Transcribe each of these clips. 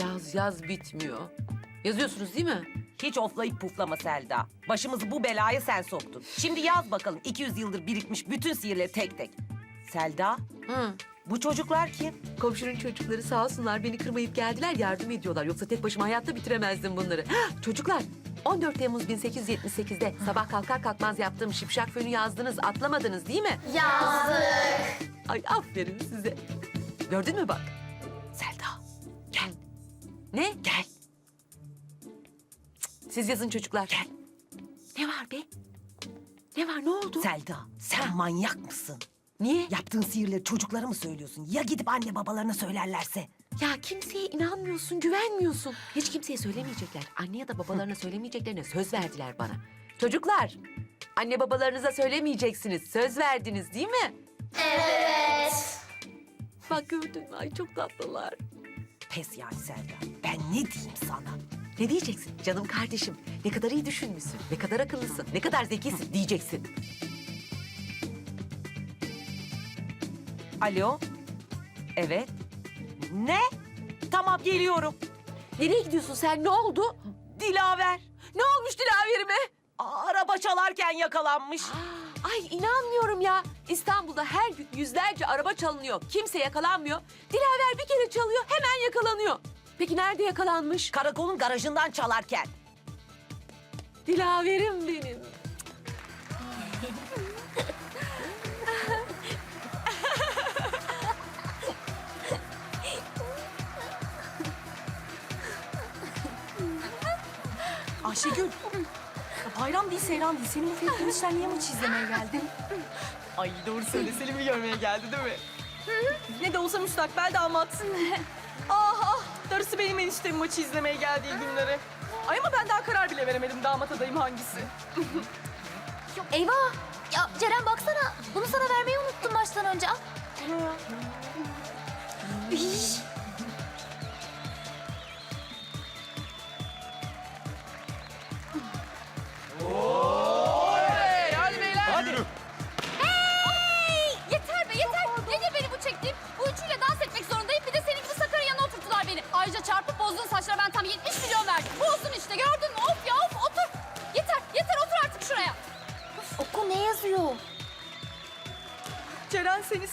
Yaz yaz bitmiyor. Yazıyorsunuz değil mi? Hiç oflayıp puflama Selda. Başımızı bu belaya sen soktun. Şimdi yaz bakalım 200 yıldır birikmiş bütün sihirleri tek tek. Selda, Hı. bu çocuklar kim? Komşunun çocukları sağ olsunlar beni kırmayıp geldiler yardım ediyorlar. Yoksa tek başıma hayatta bitiremezdim bunları. Hah, Çocuklar 14 Temmuz 1878'de sabah kalkar kalkmaz yaptığım şipşak fönü yazdınız atlamadınız değil mi? Yazdık. Ay aferin size. Gördün mü bak? Ne? Gel. Siz yazın çocuklar. Gel. Ne var be? Ne var ne oldu? Selda, sen manyak mısın? Niye? Yaptığın sihirleri çocuklara mı söylüyorsun? Ya gidip anne babalarına söylerlerse? Ya kimseye inanmıyorsun, güvenmiyorsun. Hiç kimseye söylemeyecekler. Anne ya da babalarına söylemeyeceklerine söz verdiler bana. Çocuklar, anne babalarınıza söylemeyeceksiniz. Söz verdiniz değil mi? Evet. Bak gördün mü? Ay çok tatlılar. Pes yani Selda. Ben ne diyeyim sana? Ne diyeceksin canım kardeşim? Ne kadar iyi düşünmüşsün, ne kadar akıllısın, ne kadar zekisin diyeceksin. Alo? Evet. Ne? Tamam geliyorum. Nereye gidiyorsun sen? Ne oldu? Dilaver. Ne olmuş Dilaver'ime? Aa, Araba çalarken yakalanmış. Ay inanmıyorum ya. İstanbul'da her gün yüzlerce araba çalınıyor. Kimse yakalanmıyor. Dilaver bir kere çalıyor, hemen yakalanıyor. Peki nerede yakalanmış? Karakolun garajından çalarken. Dilaverim benim. Ayşegül. Bayram değil, seyran değil. Senin bu Ferit işler niye maçı izlemeye geldin? Ay doğru söyle, Selim'i görmeye geldi değil mi? ne de olsa müstakbel damat. ah ah, darısı benim eniştemin maçı izlemeye geldiği günlere. Ay ama ben daha karar bile veremedim damat adayım hangisi. Eyvah. Ya Ceren baksana. Bunu sana vermeyi unuttum baştan önce. Al. İş.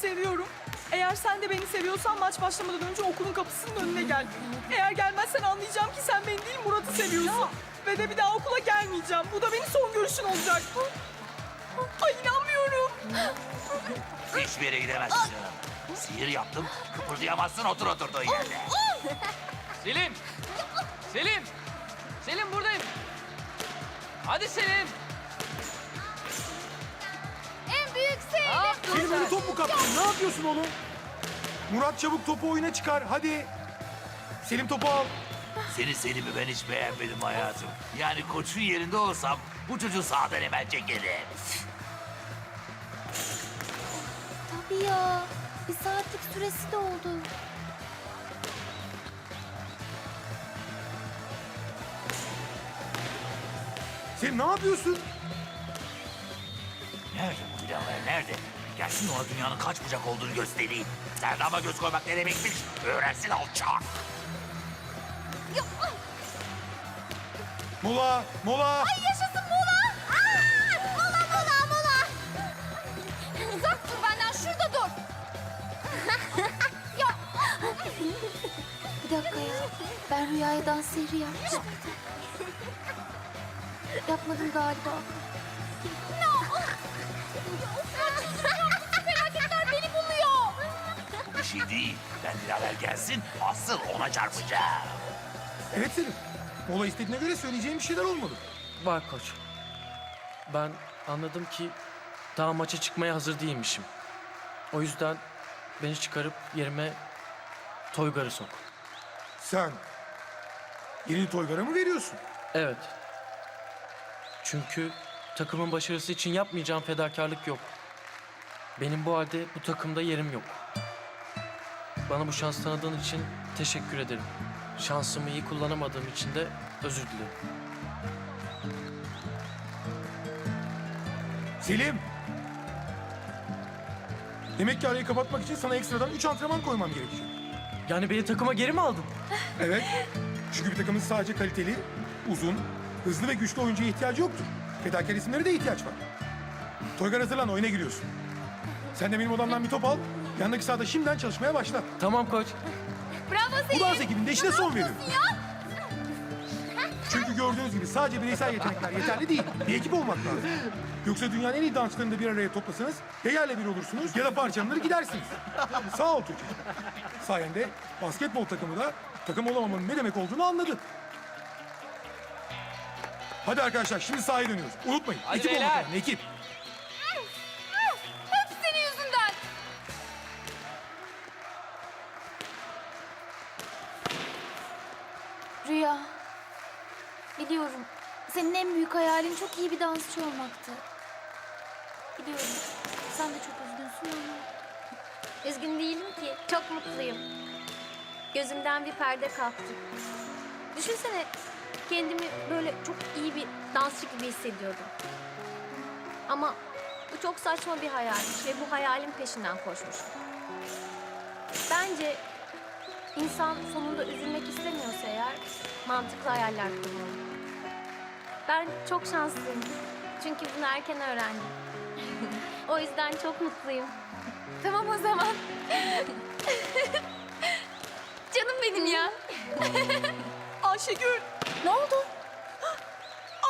Seviyorum. Eğer sen de beni seviyorsan maç başlamadan önce okulun kapısının önüne gel. Eğer gelmezsen anlayacağım ki sen beni değil Murat'ı seviyorsun. Ve de bir daha okula gelmeyeceğim. Bu da benim son görüşün olacak. Ay inanmıyorum. Hiçbir yere gidemezsin canım. Sihir yaptım, kıpırdayamazsın otur oturduğun yerde. Selim! Selim! Selim buradayım. Hadi Selim. Ne yaptın sen? top mu kaptın? Ne yapıyorsun oğlum? Murat çabuk topu oyuna çıkar. Hadi. Selim topu al. Seni Selim'i ben hiç beğenmedim hayatım. Yani koçun yerinde olsam bu çocuğu sağdan hemen çekerim. Tabii ya. Bir saatlik süresi de oldu. Selim ne yapıyorsun? Nerede Dilaver nerede? Gelsin ona dünyanın kaç bucak olduğunu göstereyim. Serdama göz koymak ne demekmiş? Öğrensin alçak. Mola, mola. Yaşasın mola. Aa! Mola mola mola. Uzak dur benden şurada dur. ya. Bir dakika ya. Ben rüyaya dans sihri yapmışım. Yapmadım galiba. Şey değil. Ben Dilaver gelsin asıl ona çarpacağım. Evet Selim. Mola istediğine göre söyleyeceğim bir şeyler olmalı. Var koç. Ben anladım ki daha maça çıkmaya hazır değilmişim. O yüzden beni çıkarıp yerime Toygar'ı sok. Sen yerini Toygar'a mı veriyorsun? Evet. Çünkü takımın başarısı için yapmayacağım fedakarlık yok. Benim bu halde bu takımda yerim yok. Bana bu şans tanıdığın için teşekkür ederim. Şansımı iyi kullanamadığım için de özür dilerim. Selim. Demek ki arayı kapatmak için sana ekstradan üç antrenman koymam gerekecek. Yani beni takıma geri mi aldın? Evet. Çünkü bir takımın sadece kaliteli, uzun, hızlı ve güçlü oyuncuya ihtiyacı yoktur. Fedakar isimlere de ihtiyaç var. Toygar hazırlan, oyuna giriyorsun. Sen de benim odamdan bir top al. Yanındaki sahada şimdiden çalışmaya başla. Tamam koç. Bravo Bu Selin. dans ekibinde işine son veriyorum. Çünkü gördüğünüz gibi sadece bireysel yetenekler yeterli değil. Bir ekip olmak lazım. Yoksa dünyanın en iyi dansçılarını da bir araya toplasanız ya yerle bir olursunuz ya da parçalanır gidersiniz. Sağ ol çocuk. Sayende basketbol takımı da takım olamamanın ne demek olduğunu anladı. Hadi arkadaşlar şimdi sahaya dönüyoruz. Unutmayın. Hadi ekip beyler. olmak lazım. Ekip. Biliyorum. Senin en büyük hayalin çok iyi bir dansçı olmaktı. Biliyorum. Sen de çok üzgünsün ama. Üzgün değilim ki. Çok mutluyum. Gözümden bir perde kalktı. Düşünsene kendimi böyle çok iyi bir dansçı gibi hissediyordum. Ama bu çok saçma bir hayalmiş ve bu hayalin peşinden koşmuşum. Bence insan sonunda üzülmek istemiyorsa eğer mantıklı hayaller kurmalı. Ben çok şanslıyım. Çünkü bunu erken öğrendim. o yüzden çok mutluyum. Tamam o zaman. Canım benim ya. Ayşegül. Ne oldu?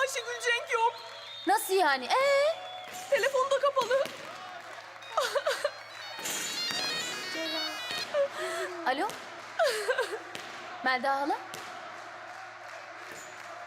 Ayşegül Cenk yok. Nasıl yani? Ee? Telefonu da kapalı. Alo? Melda hala?